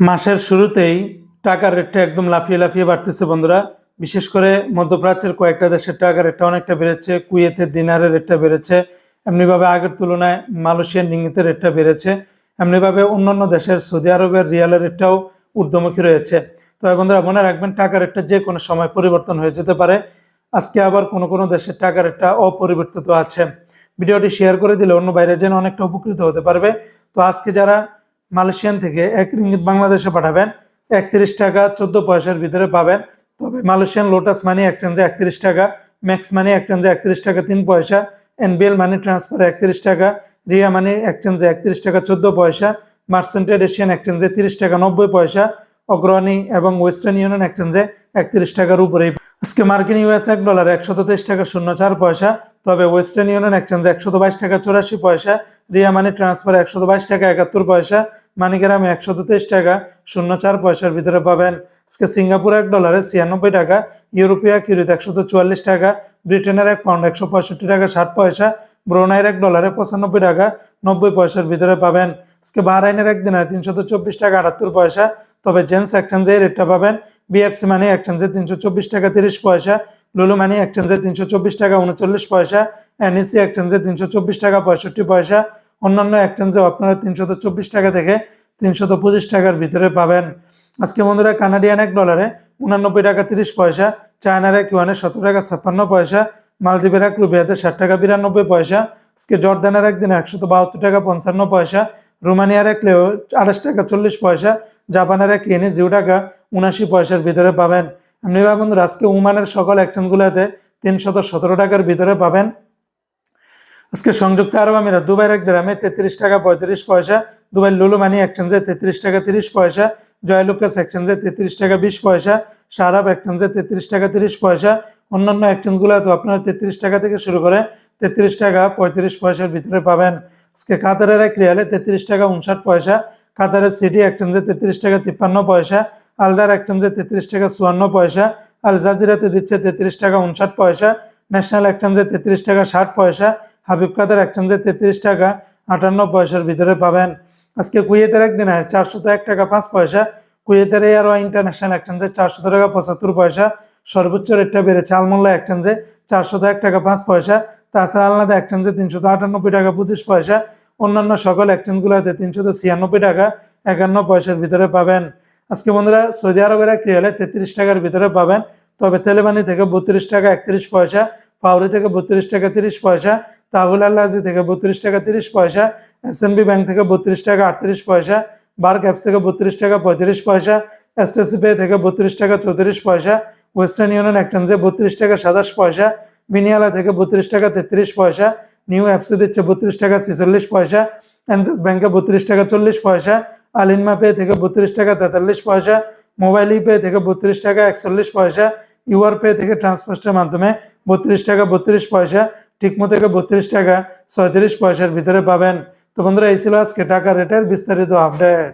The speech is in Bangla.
মাসের শুরুতেই টাকার রেটটা একদম লাফিয়ে লাফিয়ে বাড়তেছে বন্ধুরা। বিশেষ করে মধ্যপ্রাচ্যের কয়েকটা দেশের টাকার রেটটা অনেকটা বেড়েছে কুয়েতের দিনারের রেটটা বেড়েছে, এমনিভাবে আগের তুলনায় মালয়েশিয়ার নিঙ্গিতের রেটটা বেড়েছে, এমনিভাবে অন্যান্য দেশের সৌদি আরবের রিয়ালের রেটটাও ঊর্ধ্বমুখী রয়েছে। তো বন্ধুরা, মনে রাখবেন, টাকার রেটটা যে কোনো সময় পরিবর্তন হয়ে যেতে পারে। আজকে আবার কোনো কোনো দেশের টাকার রেটটা অপরিবর্তিত আছে। ভিডিওটি শেয়ার করে দিলে অন্য বাইরে যেন অনেকটা উপকৃত হতে পারবে। তো আজকে যারা মালয়েশিয়ান থেকে এক রিঙ্গিত বাংলাদেশে পাঠাবেন, একত্রিশ টাকা চোদ্দ পয়সার ভিতরে পাবেন। তবে মালয়েশিয়ান লোটাস মানি এক্সচেঞ্জে একত্রিশ টাকা ম্যাক্স মানি এক্সচেঞ্জে একত্রিশ টাকা তিন পয়সা এনবিএল মানি ট্রান্সফার একত্রিশ টাকা রিয়া মানি এক্সচেঞ্জে একত্রিশ টাকা চোদ্দ পয়সা মার্সেন্টেড এশিয়ান এক্সচেঞ্জে তিরিশ টাকা নব্বই পয়সা অগ্রণী এবং ওয়েস্টার্ন ইউনিয়ন এক্সচেঞ্জে একত্রিশ টাকার উপরেই। আজকে মার্কিন ইউএস এক ডলার একশত তেইশ টাকা শূন্য চার পয়সা, তবে ওয়েস্টার্ন ইউনিয়ন এক্সচেঞ্জে একশত বাইশ টাকা চৌরাশি পয়সা রিয়া মানি ট্রান্সফার একশত বাইশ টাকা একাত্তর পয়সা মানিগ্রামে একশত তেইশ টাকা শূন্য চার পয়সার ভিতরে পাবেন। আজকে সিঙ্গাপুর এক ডলারে ছিয়ানব্বই টাকা, ইউরোপিয়া কিউরিত একশত চুয়াল্লিশ টাকা, ব্রিটেনের এক পাউন্ড একশো পঁয়ষট্টি টাকা, ষাট পয়সা, ব্রোনাইয়ের এক ডলারে পঁচানব্বই টাকা, নব্বই পয়সার ভিতরে পাবেন। আজকে বাহরাইনের একদিনে তিনশত চব্বিশ টাকা, আটাত্তর পয়সা, তবে জেন্স এক্সচেঞ্জে রেটটা পাবেন। বিএফসি মানি এক্সচেঞ্জে তিনশো চব্বিশ টাকা, তিরিশ পয়সা, লুলু মানি এক্সচেঞ্জে তিনশো চব্বিশ টাকা, উনচল্লিশ পয়সা, এনইসি এক্সচেঞ্জে তিনশো চব্বিশ টাকা, পঁয়ষট্টি পয়সা অন্যান্য এক্সচেঞ্জেও আপনারা তিনশত চব্বিশ টাকা থেকে তিনশত পঁচিশ টাকার ভিতরে পাবেন। আজকে বন্ধুরা কানাডিয়ান এক ডলারে উনানব্বই টাকা তিরিশ পয়সা, চায়নার এক ইউয়ানে সতেরো টাকা ছাপ্পান্ন পয়সা, মালদ্বীপের এক রুবিয়াতে ষাট টাকা বিরানব্বই পয়সা, আজকে জর্দানের একদিনে একশত বাহাত্তর টাকা পঞ্চান্ন পয়সা, রোমানিয়ার এক লেও আঠাশ টাকা চল্লিশ পয়সা, জাপানের এক ইয়েনে জিরো টাকা উনাশি পয়সার ভিতরে পাবেন। এমনিভাবে বন্ধুরা, আজকে উমানের সকল এক্সচেঞ্জগুলোতে তিনশত সতেরো টাকার ভিতরে পাবেন। আজকে সংযুক্ত আরব আমিরাত দুবাইয়ের এক গ্রামে তেত্রিশ টাকা পঁয়ত্রিশ পয়সা দুবাই লুলু মানি এক্সচেঞ্জে তেত্রিশ টাকা তিরিশ পয়সা জয়লুকাস এক্সচেঞ্জে তেত্রিশ টাকা বিশ পয়সা সারাব এক্সচেঞ্জে তেত্রিশ টাকা তিরিশ পয়সা অন্যান্য এক্সচেঞ্জগুলো তো আপনারা তেত্রিশ টাকা থেকে শুরু করে তেত্রিশ টাকা পঁয়ত্রিশ পয়সার ভিতরে পাবেন আজকে কাতারের এক রিয়ালে তেত্রিশ টাকা উনষাট পয়সা কাতারের সিটি এক্সচেঞ্জে তেত্রিশ টাকা তিপ্পান্ন পয়সা আলদার এক্সচেঞ্জে তেত্রিশ টাকা চুয়ান্ন পয়সা আল জাজিরাতে দিচ্ছে তেত্রিশ টাকা উনষাট পয়সা ন্যাশনাল এক্সচেঞ্জে তেত্রিশ টাকা ষাট পয়সা হাবিব কাদের এক্সচেঞ্জে তেত্রিশ টাকা, আটান্ন পয়সার ভিতরে পাবেন। আজকে কুয়েতের একদিনে চারশত এক টাকা পাঁচ পয়সা। কুয়েতের এয়ার ইন্টারন্যাশনাল এক্সচেঞ্জে চারশত টাকা পঁচাত্তর পয়সা। সর্বোচ্চ রেটটা বেড়েছে আলমোল্লা এক্সচেঞ্জে চারশত এক টাকা পাঁচ পয়সা। তাছাড়া আলনাদা এক্সচেঞ্জে তিনশত আটানব্বই টাকা পঁচিশ পয়সা। অন্যান্য সকল এক্সচেঞ্জগুলোতে তিনশত ছিয়ানব্বই টাকা, একান্ন পয়সার ভিতরে পাবেন। আজকে বন্ধুরা, সৌদি আরবের এক রিয়ালে তেত্রিশ টাকার ভিতরে পাবেন। তবে তেলেবানি থেকে বত্রিশ টাকা একত্রিশ পয়সা পাউরি থেকে বত্রিশ টাকা তিরিশ পয়সা তাহুল আল্লাহি থেকে বত্রিশ টাকা তিরিশ পয়সা এসএনবি ব্যাংক থেকে বত্রিশ টাকা আটত্রিশ পয়সা বার্ক অ্যাপস থেকে বত্রিশ টাকা পঁয়ত্রিশ পয়সা এসটিসি পে থেকে বত্রিশ টাকা চৌত্রিশ পয়সা ওয়েস্টার্ন ইউনিয়ন এক্সচেঞ্জে বত্রিশ টাকা সাতাশ পয়সা বিনিয়ালা থেকে বত্রিশ টাকা তেত্রিশ পয়সা নিউ অ্যাপসে দিচ্ছে বত্রিশ টাকা ছেচল্লিশ পয়সা অ্যান্সাস ব্যাংকে বত্রিশ টাকা চল্লিশ পয়সা আলিনমা পে থেকে বত্রিশ টাকা তেতাল্লিশ পয়সা মোবাইল পে থেকে বত্রিশ টাকা একচল্লিশ পয়সা ইউআর পে থেকে ট্রান্সফার্স্টের মাধ্যমে বত্রিশ টাকা বত্রিশ পয়সা ঠিকমো থেকে বত্রিশ টাকা ছয়ত্রিশ পয়সার ভিতরে পাবেন। তো বন্ধুরা, এই ছিল আজকে টাকা রেটের বিস্তারিত আপডেট